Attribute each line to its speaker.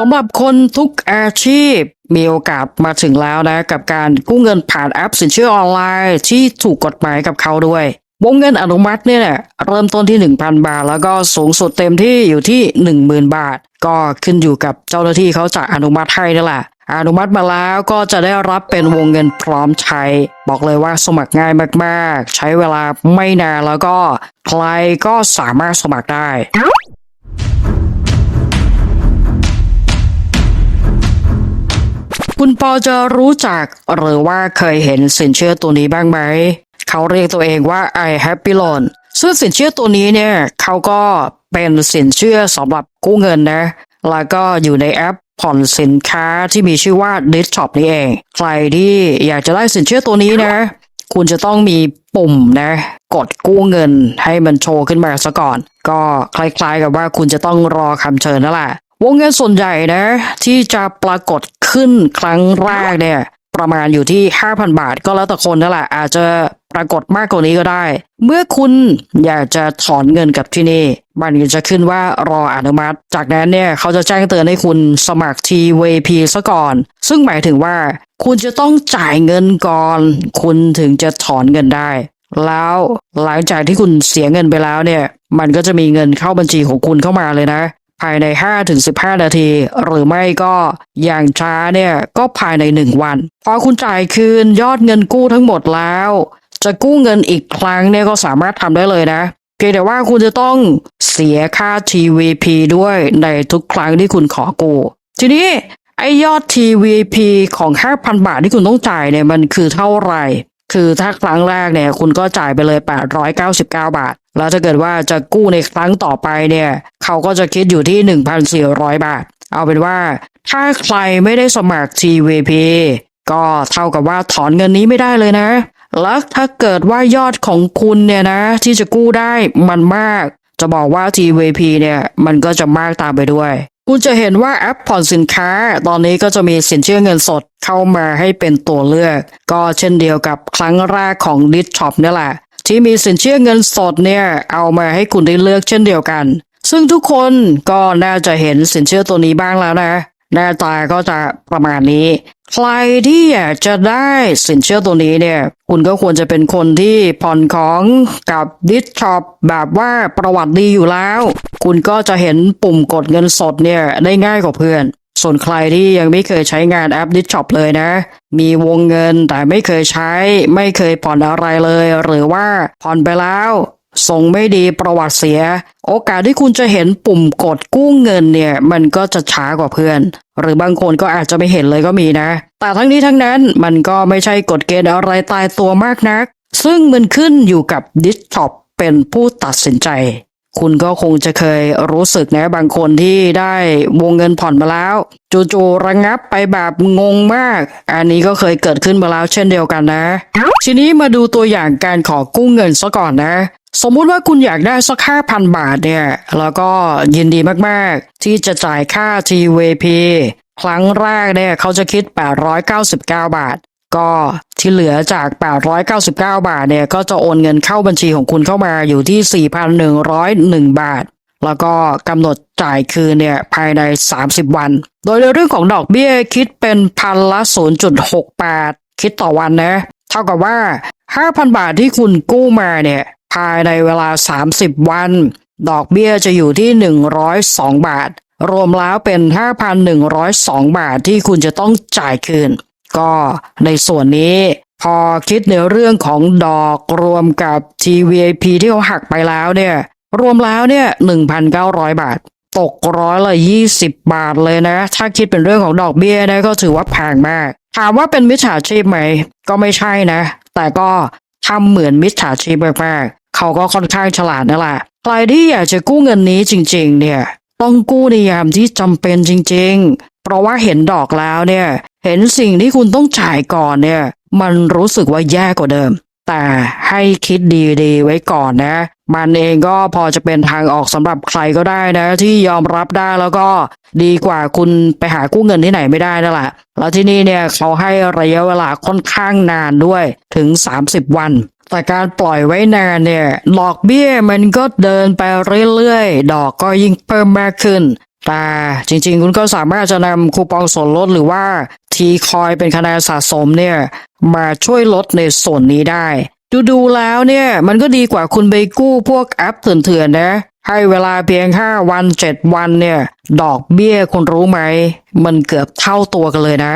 Speaker 1: สำหรับคนทุกอาชีพมีโอกาสมาถึงแล้วนะ กับการกู้เงินผ่านแอปสินเชื่อออนไลน์ที่ถูกกฎหมายกับเขาด้วย วงเงินอนุมัติเนี่ยเริ่มต้นที่ 1,000 บาท แล้วก็สูงสุดเต็มที่อยู่ที่ 10,000 บาท ก็ขึ้นอยู่กับเจ้าหน้าที่เขาจะอนุมัติให้นั่นแหละอนุมัติมาแล้วก็จะได้รับเป็นวงเงินพร้อมใช้ บอกเลยว่าสมัครง่ายมาก ๆ ใช้เวลาไม่นานแล้วก็ใครก็สามารถสมัครได้ คุณปอจะรู้จักหรือว่าเคยเห็นสินเชื่อตัวนี้บ้างไหม เขาเรียกตัวเองว่า i Happy Loan ซึ่งสินเชื่อตัวนี้เนี่ยเขาก็เป็นสินเชื่อสำหรับกู้เงินนะ แล้วก็อยู่ในแอปผ่อนสินค้าที่มีชื่อว่า d i s Shop นี่เอง ใครที่อยากจะได้สินเชื่อตัวนี้นะ คุณจะต้องมีปุ่มนะ กดกู้เงินให้มันโชว์ขึ้นมาซะก่อน ก็คล้ายๆกับว่าคุณจะต้องรอคำเชิญนั่นแหละ วงเงินส่วนใหญ่นะ ที่จะปรากฏขึ้นครั้งแรกเนี่ย ประมาณอยู่ที่ 5,000 บาทก็แล้วแต่คนนั่นแหละอาจจะปรากฏมากกว่านี้ก็ได้ เมื่อคุณอยากจะถอนเงินกับที่นี่ มันจะขึ้นว่ารออนุมัติ จากนั้นเนี่ยเขาจะแจ้งเตือนให้คุณสมัคร TVP ซะก่อน ซึ่งหมายถึงว่า คุณจะต้องจ่ายเงินก่อน คุณถึงจะถอนเงินได้ แล้วหลังจากที่คุณเสียเงินไปแล้วเนี่ย มันก็จะมีเงินเข้าบัญชีของคุณเข้ามาเลยนะ ภายใน 5-15 นาที หรือไม่ก็อย่างช้าเนี่ยก็ภายใน 1 วัน พอคุณจ่ายคืนยอดเงินกู้ทั้งหมดแล้ว จะกู้เงินอีกครั้งเนี่ยก็สามารถทำได้เลยนะ เพียงแต่ว่าคุณจะต้องเสียค่า TVP ด้วยในทุกครั้งที่คุณขอกู้ ทีนี้ไอยอด TVP ของ 5,000 บาทที่คุณต้องจ่ายเนี่ยมันคือเท่าไหร่ คือถ้าครั้งแรกเนี่ยคุณก็จ่ายไปเลย 899 บาท แล้วถ้าเกิดว่าจะกู้ในครั้งต่อไปเนี่ยเขาก็จะคิดอยู่ที่ 1,400 บาท เอาเป็นว่า ถ้าใครไม่ได้สมัคร TVP ก็เท่ากับว่าถอนเงินนี้ไม่ได้เลยนะ แล้วถ้าเกิดว่ายอดของคุณเนี่ยนะ ที่จะกู้ได้มันมาก จะบอกว่า TVP เนี่ยมันก็จะมากตามไปด้วย คุณจะเห็นว่าแอปผ่อนสินค้า ตอนนี้ก็จะมีสินเชื่อเงินสดเข้ามาให้เป็นตัวเลือก ก็เช่นเดียวกับครั้งแรกของ d i s Shop เนี่ยแหละ ที่มีสินเชื่อเงินสดเนี่ยเอามาให้คุณได้เลือกเช่นเดียวกัน ซึ่งทุกคนก็น่าจะเห็นสินเชื่อตัวนี้บ้างแล้วนะ หน้าตาก็จะประมาณนี้ ใครที่อยากจะได้สินเชื่อตัวนี้เนี่ย คุณก็ควรจะเป็นคนที่ผ่อนของกับดิสช็อปแบบว่าประวัติดีอยู่แล้ว คุณก็จะเห็นปุ่มกดเงินสดเนี่ยได้ง่ายกว่าเพื่อน ส่วนใครที่ยังไม่เคยใช้งานแอปดิสช็อปเลยนะ มีวงเงินแต่ไม่เคยใช้ ไม่เคยผ่อนอะไรเลย หรือว่าผ่อนไปแล้ว ส่งไม่ดีประวัติเสีย โอกาสที่คุณจะเห็นปุ่มกดกู้เงินเนี่ย มันก็จะช้ากว่าเพื่อน หรือบางคนก็อาจจะไม่เห็นเลยก็มีนะ แต่ทั้งนี้ทั้งนั้นมันก็ไม่ใช่กฎเกณฑ์อะไรตายตัวมากนัก ซึ่งมันขึ้นอยู่กับดิสท็อปเป็นผู้ตัดสินใจ คุณก็คงจะเคยรู้สึกนะบางคนที่ได้วงเงินผ่อนมาแล้ว จู่ๆระงับไปแบบงงมาก อันนี้ก็เคยเกิดขึ้นมาแล้วเช่นเดียวกันนะ ทีนี้มาดูตัวอย่างการขอกู้เงินซะก่อนนะ สมมุติว่าคุณอยากได้สักห้าพันบาทเนี่ย แล้วก็ยินดีมากๆ ที่จะจ่ายค่า TVP ครั้งแรกเนี่ยเขาจะคิด 899 บาท ก็ที่เหลือจาก 899 บาทเนี่ยก็จะโอนเงินเข้าบัญชีของคุณเข้ามาอยู่ที่ 4,101 บาท แล้วก็กำหนดจ่ายคืนเนี่ยภายใน 30 วัน โดยในเรื่องของดอกเบี้ยคิดเป็นพันละ 0.68 คิดต่อวันนะ เท่ากับว่า 5,000 บาทที่คุณกู้มาเนี่ยภายในเวลา 30 วัน ดอกเบี้ยจะอยู่ที่ 102 บาท รวมแล้วเป็น 5,102 บาทที่คุณจะต้องจ่ายคืน ก็ในส่วนนี้พอคิดในเรื่องของดอกรวมกับ TVP ที่เขาหักไปแล้วเนี่ย รวมแล้วเนี่ย1,900 บาท ตกร้อยละ 20 บาทเลยนะ ถ้าคิดเป็นเรื่องของดอกเบี้ยนะก็ถือว่าแพงมาก ถามว่าเป็นมิจฉาชีพไหม ก็ไม่ใช่นะ แต่ก็ทำเหมือนมิจฉาชีพมากๆเขาก็ค่อนข้างฉลาดนั่นแหละใครที่อยากจะกู้เงินนี้จริง ๆ เนี่ย ต้องกู้ในยามที่จำเป็นจริงๆ เพราะว่าเห็นดอกแล้วเนี่ย เห็นสิ่งที่คุณต้องจ่ายก่อนเนี่ย มันรู้สึกว่าแย่กว่าเดิม แต่ให้คิดดีๆไว้ก่อนนะ มันเองก็พอจะเป็นทางออกสำหรับใครก็ได้นะ ที่ยอมรับได้แล้วก็ดีกว่าคุณไปหากู้เงินที่ไหนไม่ได้นั่นแหละแล้วที่นี่เนี่ยเขาให้ระยะเวลาค่อนข้างนานด้วยถึง 30 วันแต่การปล่อยไว้นานเนี่ย ดอกเบี้ยมันก็เดินไปเรื่อยๆ ดอกก็ยิ่งเพิ่มมากขึ้น แต่จริงๆ คุณก็สามารถจะนำคูปองส่วนลดหรือว่าทีคอยเป็นคะแนนสะสมเนี่ยมาช่วยลดในส่วนนี้ได้ ดูๆแล้วเนี่ยมันก็ดีกว่าคุณไปกู้พวกแอปเถื่อนๆนะให้เวลาเพียง 5 วัน 7 วันเนี่ย ดอกเบี้ยคุณรู้ไหม มันเกือบเท่าตัวกันเลยนะ